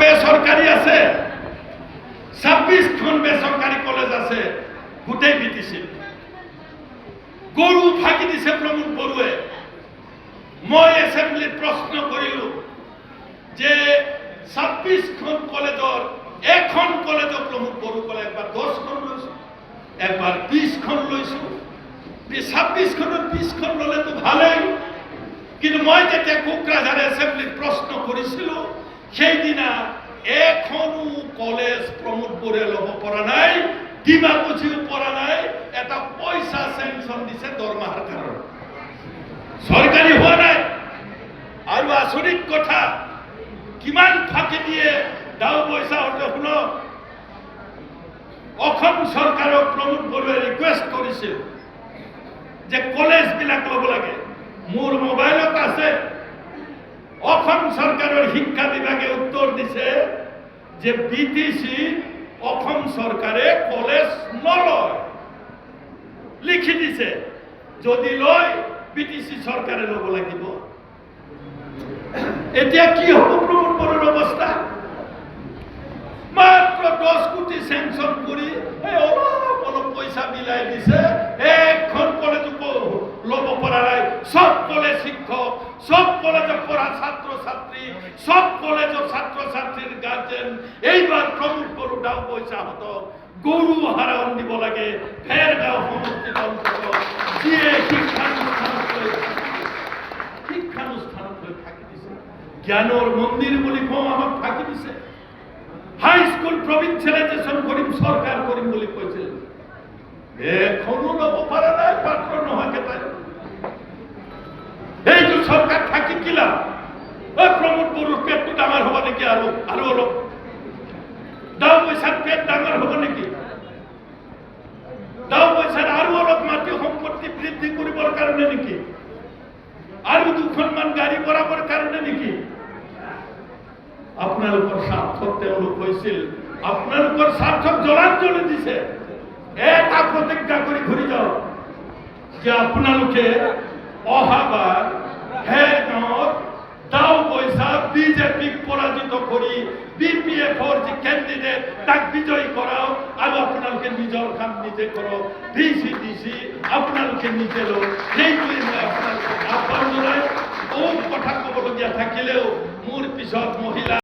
বেসরকারি আছে, ছাব্বিশখন বেসরকারি কলেজ আছে, গোটেই বিটিছিল গৰু ফাঁকি দিছে প্ৰমোদ বড়োৱে। মই এছেম্বলিত প্ৰশ্ন কৰিলোঁ যে ছাব্বিছখন কলেজৰ এখন কলেজত প্ৰমোদ বড়ো ক'লে একবাৰ দহখন লৈছোঁ, একবাৰ বিছখন লৈছোঁ। ছাব্বিছখনত বিছখন ল'লেতো ভালেই। কিন্তু মই যেতিয়া কোকৰাঝাৰ এছেম্বলিত প্ৰশ্ন কৰিছিলোঁ সেইদিনা এখনও কলেজ বড়োৱে ল'ব পৰা নাই ডিমাকুছিও পৰা নাই, এটা পইচা চেংচন দিছে দৰমহাৰ কাৰণে চৰকাৰী হোৱা নাই। আৰু আচৰিত কথা, কিমান ফাঁকি দিয়ে দাও পইচা হতে শুনক অসম চৰকাৰক প্ৰমোদ বড়োৱে ৰিকুৱেষ্ট কৰিছিল যে কলেজবিলাক ল'ব লাগে। মোৰ মোবাইলত আছে অসম চৰকাৰৰ শিক্ষা বিভাগে উত্তৰ দিছে যে বি টি চি অসম চৰকাৰে কলেজ নলয়। লিখি দিছে, যদি লয় বি টি চি চৰকাৰে ল'ব লাগিব। এতিয়া কি হ'ব প্ৰমোদ বড়োৰ অৱস্থা মাত্ৰ দহ কোটি কৰি এই অলপ অলপ পইচা মিলাই দিছে এখন কলেজকো ল'ব পৰা নাই চব কলেজ শিক্ষক চব ছাত্ৰ ছাত্ৰীৰ গাৰ্জেন এইবাৰ প্ৰমোদ বড়ো দাও পইচা হতক গৰু হাৰণ দিব লাগে। ফেৰগাঁও সমষ্টিত অন্তত যিয়ে শিক্ষানুষ্ঠানত লৈ শিক্ষানুষ্ঠানত থাকি দিছে। জ্ঞানৰ মন্দিৰ বুলি আমাক থাকি দিছে। হাই স্কুল প্ৰভিন্সিয়েলাইজেশ্যন কৰিম চৰকাৰ কৰিম বুলি কৈছিল এখনও ল'ব পৰা নাই পাত্ৰ নোহোৱাকে তাই এইটো চৰকাৰ থাকি কি বড়োৰ পেটটো ডাঙৰ হ'ব নেকি আৰু আৰু অলপ দাও পইচাৰ পেট ডাঙৰ হ'ব নেকি? দাও পইচাৰ আৰু অলপ মাটি সম্পত্তি বৃদ্ধি কৰিবৰ কাৰণে নেকি? আৰু দুখনমান গাড়ী বঢ়াবৰ কাৰণে নেকি? আপোনালোকৰ স্বাৰ্থত তেওঁলোক কৈছিল আপোনালোকৰ স্বাৰ্থত জলাঞ্জলি দিছে। এটা প্ৰতিজ্ঞা কৰি ঘূৰি যাওক যে আপোনালোকে অহাবাৰ গাঁৱত দাও পইচা পরাজিত করি কৰি যে ক্যান্ডিডেট তাক বিজয়ী করাও। আর আপনাদের নিজের কাম নিজে করো। ডিসি চি ডি চি আপোনালোকে নিজে লো সেইটোৱে মই আপনার বহুত কথা ক'বলগীয়া থাকিলেও মোৰ পিছত মহিলা